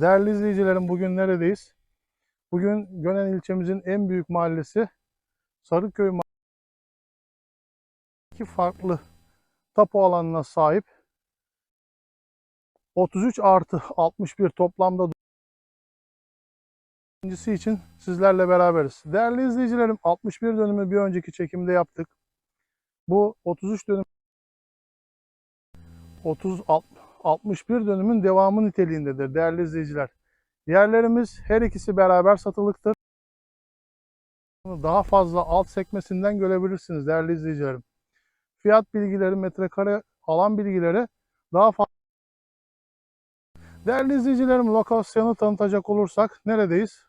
Değerli izleyicilerim bugün neredeyiz? Bugün Gönen ilçemizin en büyük mahallesi Sarıköy Mahallesi. İki farklı tapu alanına sahip 33 artı 61 toplamda ikincisi için sizlerle beraberiz. Değerli izleyicilerim 61 dönümü bir önceki çekimde yaptık. Bu 33 dönüm 30 61 dönümün devamı niteliğindedir değerli izleyiciler. Yerlerimiz her ikisi beraber satılıktır. Daha fazla alt sekmesinden görebilirsiniz değerli izleyicilerim. Fiyat bilgileri, metrekare alan bilgileri daha fazla. Değerli izleyicilerim lokasyonu tanıtacak olursak neredeyiz?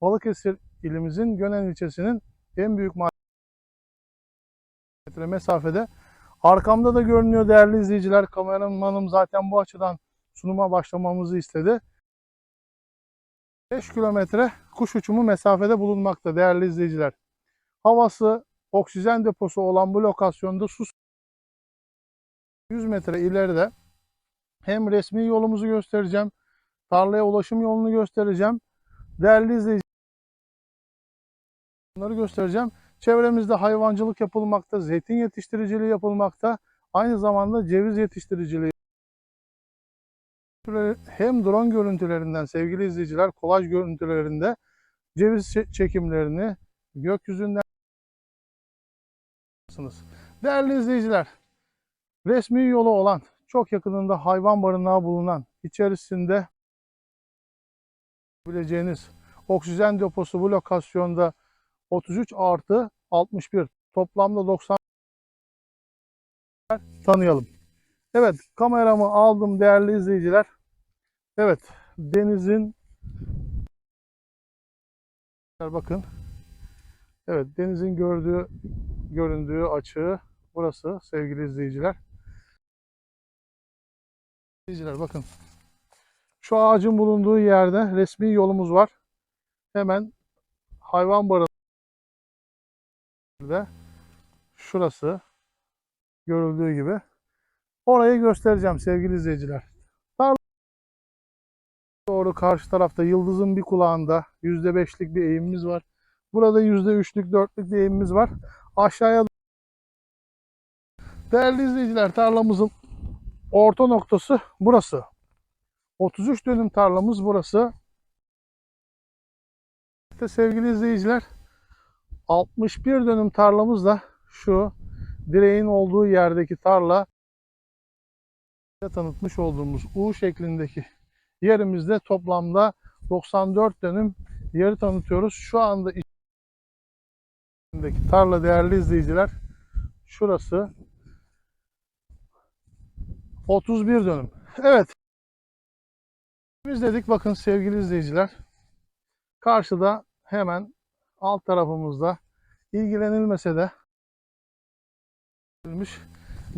Balıkesir ilimizin Gönen ilçesinin en büyük metre mesafede. Arkamda da görünüyor değerli izleyiciler. Kameramanım zaten bu açıdan sunuma başlamamızı istedi. 5 kilometre kuş uçumu mesafede bulunmakta değerli izleyiciler. Havası, oksijen deposu olan bu lokasyonda su 100 metre ileride hem resmi yolumuzu göstereceğim, tarlaya ulaşım yolunu göstereceğim. Değerli izleyiciler, bunları göstereceğim. Çevremizde hayvancılık yapılmakta, zeytin yetiştiriciliği yapılmakta, aynı zamanda ceviz yetiştiriciliği. Hem drone görüntülerinden sevgili izleyiciler, kolaj görüntülerinde ceviz çekimlerini gökyüzünden Değerli izleyiciler, resmi yolu olan, çok yakınında hayvan barınağı bulunan, içerisinde bileceğiniz oksijen deposu bu lokasyonda 33 artı 61 toplamda 90 tanıyalım. Evet kameramı aldım değerli izleyiciler. Evet denizin bakın. Evet denizin gördüğü göründüğü açığı burası sevgili izleyiciler. İzleyiciler bakın. Şu ağacın bulunduğu yerde resmi yolumuz var. Hemen hayvan barınağı de şurası görüldüğü gibi. Orayı göstereceğim sevgili izleyiciler. Tarla doğru karşı tarafta yıldızın bir kulağında %5'lik bir eğimimiz var. Burada %3'lük 4'lük bir eğimimiz var. Aşağıya Değerli izleyiciler tarlamızın orta noktası burası. 33 dönüm tarlamız burası. İşte sevgili izleyiciler 61 dönüm tarlamız da şu direğin olduğu yerdeki tarla tanıtmış olduğumuz U şeklindeki yerimizde toplamda 94 dönüm yeri tanıtıyoruz. Şu anda içindeki tarla değerli izleyiciler şurası 31 dönüm. Evet. Biz dedik bakın sevgili izleyiciler. Karşıda hemen alt tarafımızda ilgilenilmese de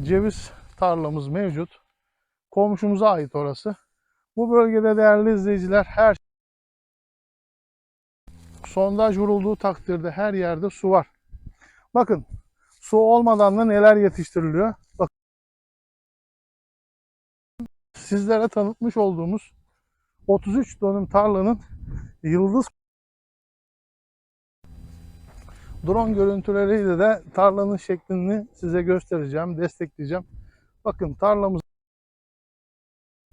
ceviz tarlamız mevcut. Komşumuza ait orası. Bu bölgede değerli izleyiciler her sondaj vurulduğu takdirde her yerde su var. Bakın su olmadan da neler yetiştiriliyor. Bakın sizlere tanıtmış olduğumuz 33 dönüm tarlanın yıldız drone görüntüleriyle de tarlanın şeklini size göstereceğim, destekleyeceğim. Bakın tarlamız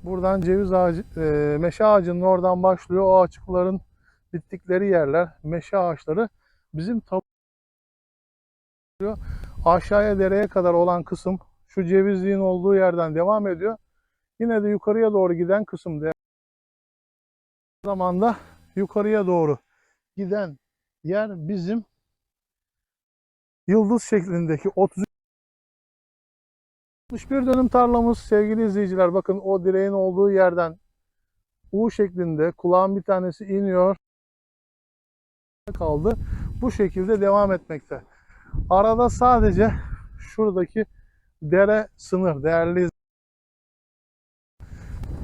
buradan ceviz ağacı, e, meşe ağacının oradan başlıyor. O açıkların bittikleri yerler, meşe ağaçları bizim aşağıya dereye kadar olan kısım şu cevizliğin olduğu yerden devam ediyor. Yine de yukarıya doğru giden kısım zamanda yukarıya doğru giden yer bizim yıldız şeklindeki 30 61 dönüm tarlamız sevgili izleyiciler bakın o direğin olduğu yerden U şeklinde kulağın bir tanesi iniyor kaldı. Bu şekilde devam etmekte. Arada sadece şuradaki dere sınır değerli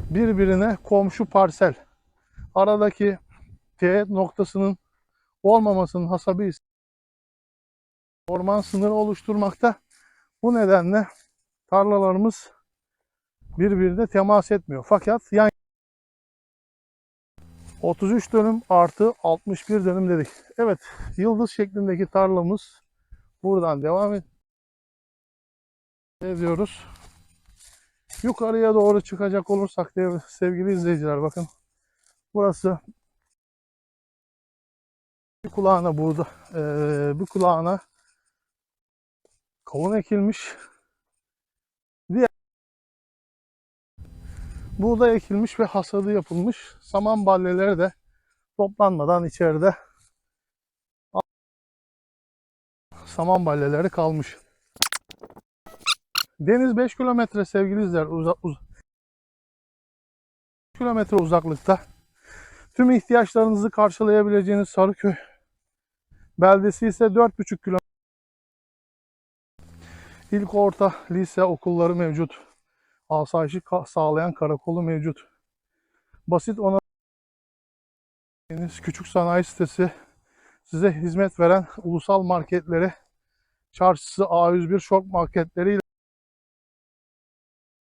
birbirine komşu parsel. Aradaki T noktasının olmamasının hasabı orman sınırı oluşturmakta. Bu nedenle tarlalarımız birbirine temas etmiyor. Fakat yan 33 dönüm artı 61 dönüm dedik. Evet, yıldız şeklindeki tarlamız buradan devam ediyoruz. Yukarıya doğru çıkacak olursak sevgili izleyiciler bakın. Burası bir kulağına burada eee bir kulağına kavun ekilmiş. Diğer buğday ekilmiş ve hasadı yapılmış. Saman balleleri de toplanmadan içeride saman balleleri kalmış. Deniz 5 kilometre sevgili izler uza, uz- kilometre uzaklıkta. Tüm ihtiyaçlarınızı karşılayabileceğiniz Sarıköy beldesi ise 4,5 kilometre. İlk orta lise okulları mevcut. Asayişi sağlayan karakolu mevcut. Basit ona küçük sanayi sitesi size hizmet veren ulusal marketleri, çarşısı A101 şok marketleriyle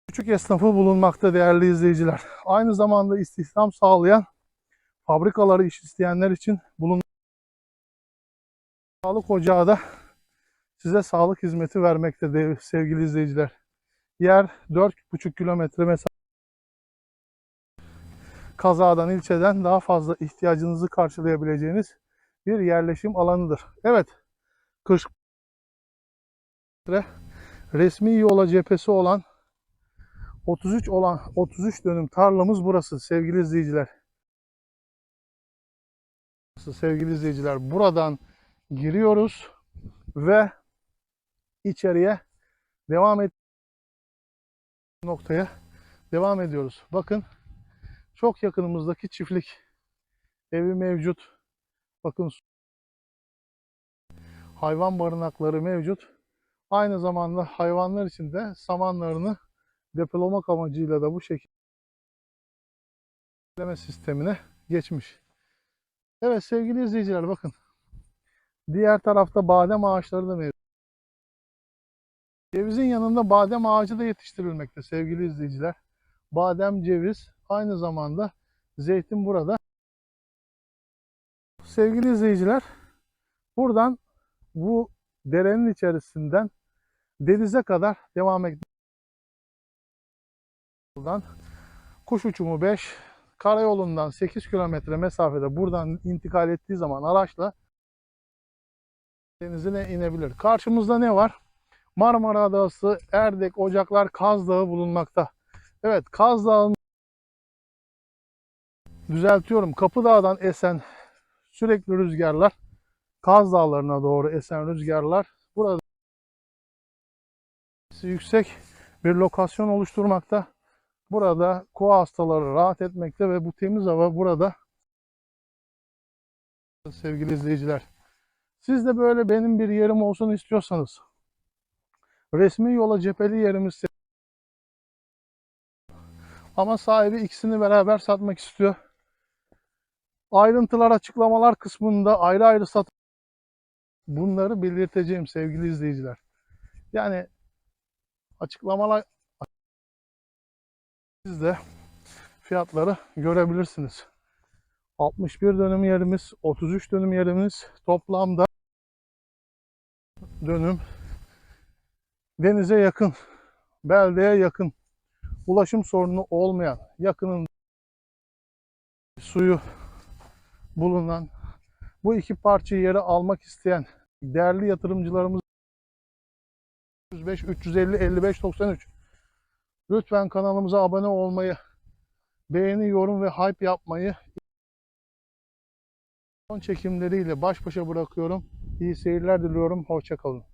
küçük esnafı bulunmakta değerli izleyiciler. Aynı zamanda istihdam sağlayan fabrikaları iş isteyenler için bulun sağlık ocağı da size sağlık hizmeti vermekte de- sevgili izleyiciler. Yer 4,5 kilometre mesafe. Kazadan, ilçeden daha fazla ihtiyacınızı karşılayabileceğiniz bir yerleşim alanıdır. Evet, kış resmi yola cephesi olan 33 olan 33 dönüm tarlamız burası sevgili izleyiciler. Sevgili izleyiciler buradan giriyoruz ve içeriye devam et noktaya devam ediyoruz. Bakın çok yakınımızdaki çiftlik evi mevcut. Bakın hayvan barınakları mevcut. Aynı zamanda hayvanlar için de samanlarını depolamak amacıyla da bu şekilde sistemine geçmiş. Evet sevgili izleyiciler bakın. Diğer tarafta badem ağaçları da mevcut. Cevizin yanında badem ağacı da yetiştirilmekte sevgili izleyiciler. Badem, ceviz, aynı zamanda zeytin burada. Sevgili izleyiciler, buradan bu derenin içerisinden denize kadar devam. Buradan kuş uçumu 5, karayolundan 8 kilometre mesafede buradan intikal ettiği zaman araçla denizine inebilir. Karşımızda ne var? Marmara Adası, Erdek, Ocaklar, Kaz Dağı bulunmakta. Evet, Kaz Dağı'nın düzeltiyorum. Kapıdağ'dan esen sürekli rüzgarlar, Kaz Dağları'na doğru esen rüzgarlar burada yüksek bir lokasyon oluşturmakta. Burada koa hastaları rahat etmekte ve bu temiz hava burada sevgili izleyiciler. Siz de böyle benim bir yerim olsun istiyorsanız resmi yola cepheli yerimiz ama sahibi ikisini beraber satmak istiyor. Ayrıntılar açıklamalar kısmında ayrı ayrı sat bunları belirteceğim sevgili izleyiciler. Yani açıklamalar siz de fiyatları görebilirsiniz. 61 dönüm yerimiz, 33 dönüm yerimiz toplamda dönüm denize yakın, beldeye yakın, ulaşım sorunu olmayan, yakının suyu bulunan bu iki parça yeri almak isteyen değerli yatırımcılarımız 105 350 55 93 Lütfen kanalımıza abone olmayı, beğeni, yorum ve hype yapmayı son çekimleriyle baş başa bırakıyorum. İyi seyirler diliyorum. Hoşçakalın.